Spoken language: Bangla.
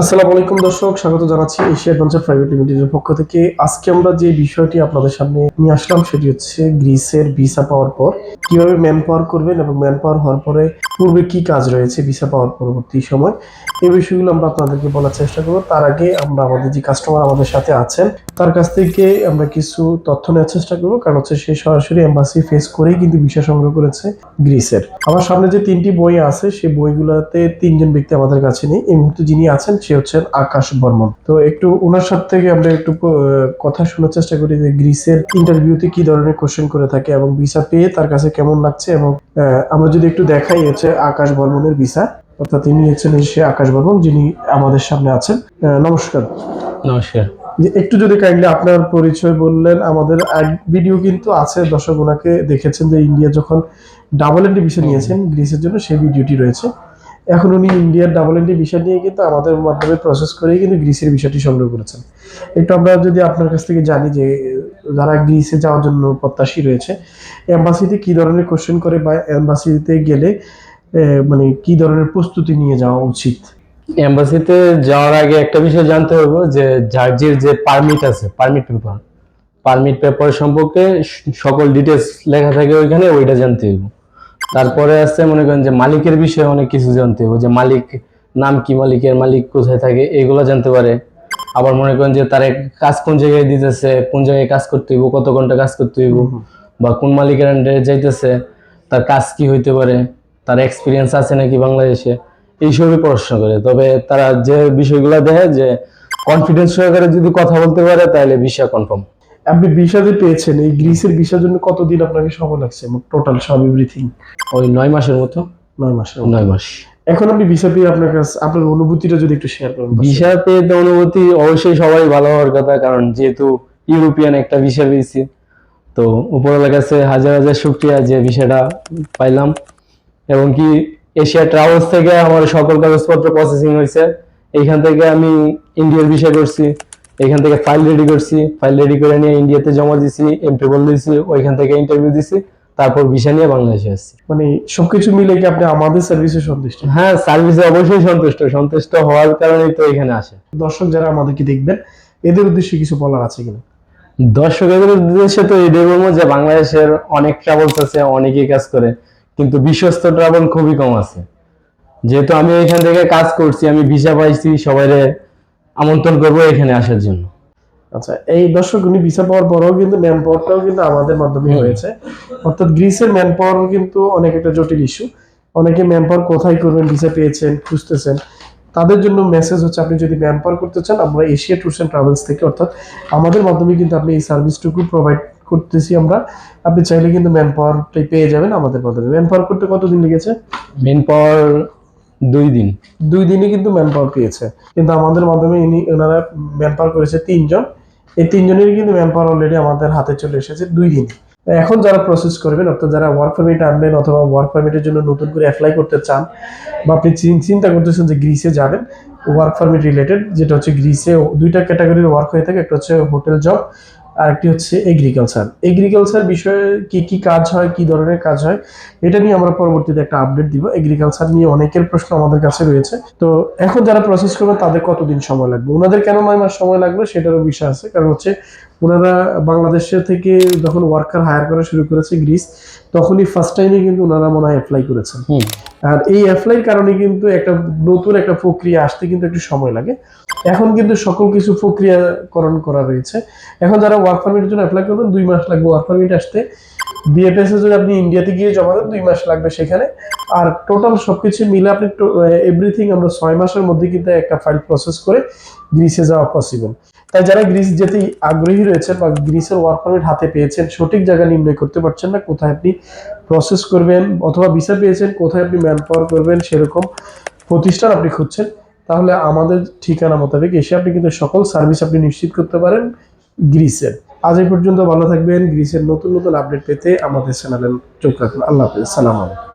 আসসালামু আলাইকুম দর্শক, স্বাগত জানাচ্ছি এশিয়া অ্যাডভেঞ্চার প্রাইভেট লিমিটেডের পক্ষ থেকে। আজকে আমরা যে বিষয়টি আপনাদের সামনে নিয়ে আসলাম, সেটি হচ্ছে গ্রিসের ভিসা পাওয়ার পর। কীভাবে ম্যান পাওয়ার করবেন এবং ম্যান পাওয়ার হওয়ার পরে পূর্বে কি কাজ রয়েছে ভিসা পাওয়ার পরবর্তী সময়, এই বিষয়গুলো আমরা আপনাদেরকে বলার চেষ্টা করব। তার আগে আমরা আমাদের যে কাস্টমার আমাদের সাথে আছেন, তার কাছ থেকে আমরা কিছু তথ্য নেওয়ার চেষ্টা করব। কারণ হচ্ছে সে সরাসরি এম্বাসি ফেস করেই কিন্তু ভিসা সংগ্রহ করেছে গ্রিসের। আমার সামনে যে তিনটি বই আছে সেই বইগুলোতে তিনজন ব্যক্তি আমাদের কাছে নেই। এই মুহূর্তে যিনি আছেন সে হচ্ছেন আকাশ বর্মন। তো একটু ওনার সাথে থেকে আমরা একটু কথা শোনার চেষ্টা করি যে গ্রিসের ইন্টারভিউতে কি ধরনের কোশ্চেন করে থাকে এবং ভিসা পেয়ে তার কাছে কেমন লাগছে এবং আমরা যদি একটু দেখাই হচ্ছে আকাশ বর্মনের ভিসা অর্থাৎ তিনি হচ্ছেন সে আকাশ বর্মন যিনি আমাদের সামনে আছেন। নমস্কার। নমস্কার। একটু যদি কাইন্ডলি আপনার পরিচয় বললেন আমাদের এক ভিডিও কিন্তু আছে দর্শক ওনাকে দেখেছেন যে ইন্ডিয়া যখন ডাবল এন্ট্রি ভিসা নিয়েছেন গ্রিসের জন্য সেই ভিডিওটি রয়েছে। এখন উনি ইন্ডিয়ার ডাবল এন্ট্রি বিষয় নিয়ে কিন্তু আমাদের মাধ্যমে প্রসেস করেই কিন্তু গ্রিসের বিষয়টি সংগ্রহ করেছেন। একটু আমরা যদি আপনার কাছ থেকে জানি যে, যারা গ্রিসে যাওয়ার জন্য প্রত্যাশী রয়েছে, এম্বাসিতে কি ধরনের কোশ্চেন করে বা এম্বাসিতে গেলে মানে কি ধরনের প্রস্তুতি নিয়ে যাওয়া উচিত? এম্বাসিতে যাওয়ার আগে একটা বিষয় জানতে হবে যে, জার্জির যে পারমিট আছে, পারমিট পেপার পারমিট পেপার সম্পর্কে সকল ডিটেলস লেখা থাকে ওইখানে, ওইটা জানতে হবে। তারপরে আছে মনে করেন যে মালিকের বিষয়ে অনেক কিছু জানতে হবে যে মালিক নাম কি মালিকের মালিক কোথায় থাকে এগুলো জানতে পারে। আবার মনে করেন যে তার কাজ কোন জায়গায় দিতেছে কোন জায়গায় কাজ করতে হইব কত ঘণ্টা কাজ করতে হইব বা কোন মালিকের আন্ডারে যাইতেছে তার কাজ কি হইতে পারে তার এক্সপিরিয়েন্স আছে নাকি বাংলাদেশে এইসবই পড়াশোনা করে। তবে তারা যে বিষয়গুলো দেখে যে কনফিডেন্স সহকারে যদি কথা বলতে পারে তাহলে বিষয় কনফার্ম আপনি ভিসা যে পেয়েছেন এই গ্রিসের ভিসার জন্য কতদিন আপনাকে সময় লাগছে? টোটাল সব এভরিথিং ওই নয় মাসের মতো। নয় মাসের নয় মাস। এখন আপনি ভিসা পেয়ে আপনার কাছে আপনার অনুভূতিটা যদি একটু শেয়ার করেন ভিসা পেয়ে তো অনুভূতি অবশ্যই সবাই ভালো হওয়ার কথা কারণ যেহেতু ইউরোপিয়ান একটা ভিসা পেয়েছি। তো উপরওয়ালার কাছে হাজার হাজার শুক্রিয়া যে ভিসাটা পাইলাম। এবং কি এশিয়া ট্রাভেলস থেকে আমার সকল কাগজপত্র প্রসেসিং হয়েছে। এইখান থেকে আমি ইন্ডিয়ার ভিসা করছি। এখান থেকে ফাইল রেডি করছি ফাইল রেডি করে নিয়ে ইন্ডিয়াতে জমা দিছি এন্ট্রি বল দিছি ওইখান থেকে ইন্টারভিউ দিছি তারপর ভিসা নিয়ে বাংলাদেশে আসছি। মানে সবকিছু মিলে কি আপনি আমাদের সার্ভিসে সন্তুষ্ট? হ্যাঁ সার্ভিসে অবশ্যই সন্তুষ্ট। সন্তুষ্ট হওয়ার কারণেই তো এখানে আসে। দর্শক যারা আমাদেরকে দেখবেন এদের উদ্দেশ্যে কিছু বলার আছে কিনা? দর্শকদের উদ্দেশ্যে তো এটাই বলব যে বাংলাদেশের অনেক ট্রাভেলস আছে অনেকেই কাজ করে কিন্তু বিশ্বস্ত ট্রাভেল খুবই কম আছে। যেহেতু আমি এখান থেকে কাজ করছি আমি ভিসা পাইছি সবাই আমন্ত্রণ করব এখানে আসার জন্য। আচ্ছা এই দর্শক উনি ভিসা পাওয়ার পরেও কিন্তু ম্যান পাওয়ারটাও কিন্তু আমাদের মাধ্যমে হয়েছে। অর্থাৎ গ্রিসের ম্যান পাওয়ারও কিন্তু অনেক একটা জটিল ইস্যু অনেকে ম্যান পাওয়ার কোথায় করবেন ভিসা পেয়েছেন খুঁজতেছেন তাদের জন্য মেসেজ হচ্ছে আপনি যদি ম্যান পাওয়ার করতে চান আমরা এশিয়া ট্যুরস অ্যান্ড ট্রাভেলস থেকে অর্থাৎ আমাদের মাধ্যমে কিন্তু আপনি এই সার্ভিসটুকু প্রোভাইড করতেছি আমরা। আপনি চাইলে কিন্তু ম্যান পাওয়ারটাই পেয়ে যাবেন আমাদের মাধ্যমে। ম্যান পাওয়ার করতে কতদিন লেগেছে? ম্যান পাওয়ার দুই দিন। দুই দিনই কিন্তু ম্যান পাওয়ার পেয়েছে। কিন্তু আমাদের মাধ্যমে ইনি, ওনারা ম্যান পাওয়ার করেছে তিনজন। এই তিনজনেরই কিন্তু ম্যান পাওয়ার অলরেডি আমাদের হাতে চলে এসেছে দুই দিন। এখন যারা প্রসেস করবেন, অর্থাৎ যারা ওয়ার্ক পারমিট আনবেন অথবা ওয়ার্ক পারমিটের জন্য নতুন করে অ্যাপ্লাই করতে চান, বা আপনি চিন- চিন্তা করতেছেন যে গ্রিসে যাবেন ওয়ার্ক পারমিট রিলেটেড যেটা হচ্ছে গ্রিসে দুইটা ক্যাটাগরির ওয়ার্ক হয়ে থাকে, একটা হচ্ছে হোটেল জব আর একটি হচ্ছে এগ্রিকালচার এগ্রিকালচার বিষয়ে কি কি কাজ হয়, কি ধরনের কাজ হয়, এটা নিয়ে আমরা পরবর্তীতে একটা আপডেট দিব। এগ্রিকালচার নিয়ে অনেকের প্রশ্ন আমাদের কাছে রয়েছে। তো এখন যারা প্রসেস করবে তাদের কতদিন সময় লাগবে? ওনাদের কেন নয় মাস সময় লাগবে, সেটারও বিষয় আছে। কারণ হচ্ছে ওনারা বাংলাদেশের থেকে যখন ওয়ার্কার হায়ার করা শুরু করেছে গ্রিস তখনই ফার্স্ট টাইমে কিন্তু ওনারা মনে হয় অ্যাপ্লাই করেছেন। আর এই অ্যাপ্লাইয়ের কারণে কিন্তু একটা নতুন একটা প্রক্রিয়া আসতে কিন্তু একটু সময় লাগে। এখন কিন্তু সকল কিছু প্রক্রিয়াকরণ করা রয়েছে। এখন যারা ওয়ার্ক পারমিটের জন্য অ্যাপ্লাই করবেন দুই মাস লাগবে ওয়ার্ক পারমিট আসতে। বিএফএস যদি আপনি ইন্ডিয়াতে গিয়ে জমা দেন, দুই মাস লাগবে সেখানে। আর টোটাল সবকিছু মিলে আপনি এভরিথিং আমরা ছয় মাসের মধ্যে কিন্তু একটা ফাইল প্রসেস করে গ্রিসে যাওয়া পসিবল তাই যারা গ্রিস যেতে আগ্রহী রয়েছেন বা গ্রিসের ওয়ার্ক পারমিট হাতে পেয়েছেন, সঠিক জায়গা নির্ণয় করতে পারছেন না, কোথায় আপনি প্রসেস করবেন অথবা ভিসা পেয়েছেন, কোথায় আপনি ম্যান পাওয়ার করবেন, সেরকম প্রতিষ্ঠান আপনি খুঁজছেন, তাহলে আমাদের ঠিকানা মোতাবেক এসে আপনি কিন্তু সকল সার্ভিস আপনি নিশ্চিত করতে পারেন গ্রিসের আজ এই পর্যন্ত ভালো থাকবেন। গ্রিসের নতুন নতুন আপডেট পেতে আমাদের চ্যানেলে চোখ রাখুন। আল্লাহ হাফিজ। সালাম আলাইকুম।